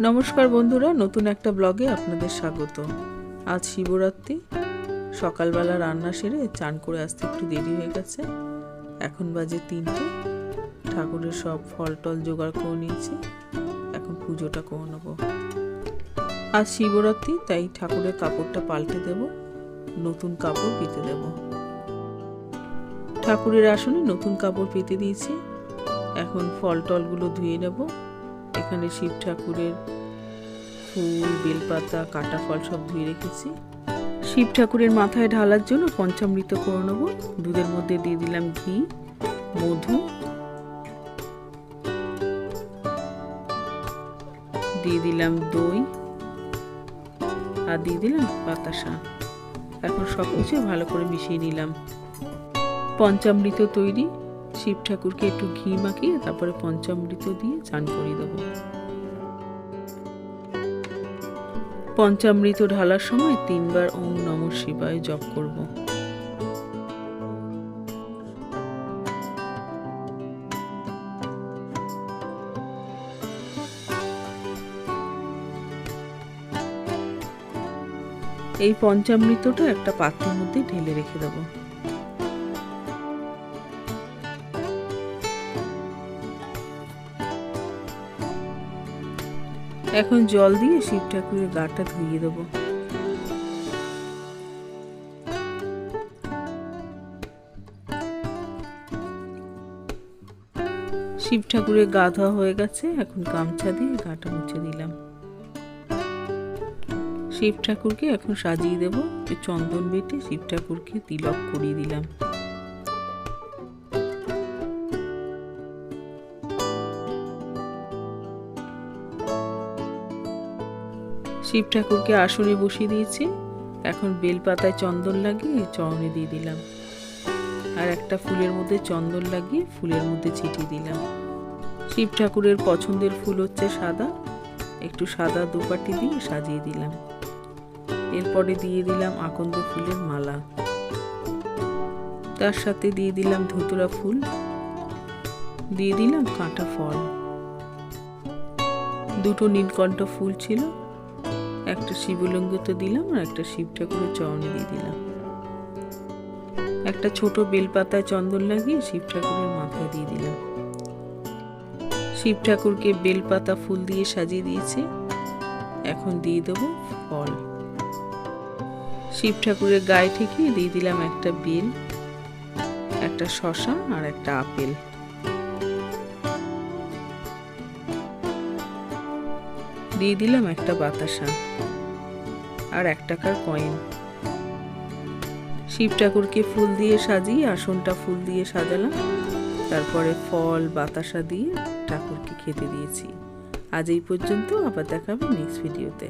নমস্কার বন্ধুরা, নতুন একটা ব্লগে আপনাদের স্বাগত। আজ শিবরাত্রি, সকালবেলা রান্না সেরে চান করে আসতে একটু দেরি হয়ে গেছে। এখন বাজে তিনটে, ঠাকুরের সব ফল টল জোগাড় করে নিয়েছি। এখন পুজোটা করে নেব। আজ শিবরাত্রি, তাই ঠাকুরের কাপড়টা পাল্টে দেব, নতুন কাপড় পেতে দেব। ঠাকুরের আসনে নতুন কাপড় পেতে দিয়েছি। এখন ফল টলগুলো ধুয়ে নেব। এখানে শিব ঠাকুরের ফুল, বেলপাতা কাটা ফল সব ধুয়ে রেখেছি। শিব ঠাকুরের মাথায় ঢালার জন্য পঞ্চামৃত করে নেব। দুধের মধ্যে দিয়ে দিলাম ঘি, মধু। দিয়ে দিলাম দই। আর দিয়ে দিলাম বাতাসা। এখন সব কিছু ভালো করে মিশিয়ে নিলাম। পঞ্চামৃত তৈরি। শিব ঠাকুরকে একটু ঘি মাখিয়ে তারপরে পঞ্চামৃত দিয়ে চান করিয়ে দেবো। পঞ্চামৃত ঢালার সময় তিনবার ওম নম শিবায় জপ করব। এই পঞ্চামৃতটা একটা পাত্রের মধ্যে ঢেলে রেখে দেবো। এখন জল দিয়ে শিব ঠাকুরের গাটা ধুইয়ে দেবো। শিব ঠাকুরের গা ধোয়া হয়ে গেছে, এখন গামছা দিয়ে গাটা মুছে দিলাম। শিব ঠাকুরকে এখন সাজিয়ে দেবো, চন্দন বেটে শিব ঠাকুরকে তিলক করিয়ে দিলাম। শিব ঠাকুরকে আসনে বসিয়ে দিয়েছি। এখন বেলপাতায় চন্দন লাগিয়ে চরণে দিয়ে দিলাম। আর একটা ফুলের মধ্যে চন্দন লাগিয়ে ফুলের মধ্যে ছিটিয়ে দিলাম। শিব ঠাকুরের পছন্দের ফুল হচ্ছে সাদা। একটু সাদা দুপাটি দিয়ে সাজিয়ে দিলাম। এরপরে দিয়ে দিলাম আকন্দ ফুলের মালা। তার সাথে দিয়ে দিলাম ধুতুরা ফুল। দিয়ে দিলাম কাঁটা ফল। দুটো নীলকণ্ঠ ফুল ছিল। একটা শিবলিঙ্গতে দিলাম আর একটা শিব ঠাকুরের চরণে দিয়ে দিলাম। একটা ছোট বেলপাতায় চন্দন লাগিয়ে শিব ঠাকুরের মাথায় দিয়ে দিলাম। শিব ঠাকুরকে বেলপাতা ফুল দিয়ে সাজিয়ে দিয়েছি। এখন দিয়ে দেবো ফল। শিব ঠাকুরের গায়ে ঠেকিয়ে দিয়ে দিলাম একটা বেল, একটা শশা আর একটা আপেল। দিয়ে দিলাম একটা বাতাসা আর এক টাকার কয়েন শিব ঠাকুরকে ফুল দিয়ে সাজিয়ে, আসনটা ফুল দিয়ে সাজালাম। তারপরে ফল, বাতাসা দিয়ে ঠাকুরকে খেতে দিয়েছি। আজ এই পর্যন্ত, আবার দেখাবে নেক্সট ভিডিওতে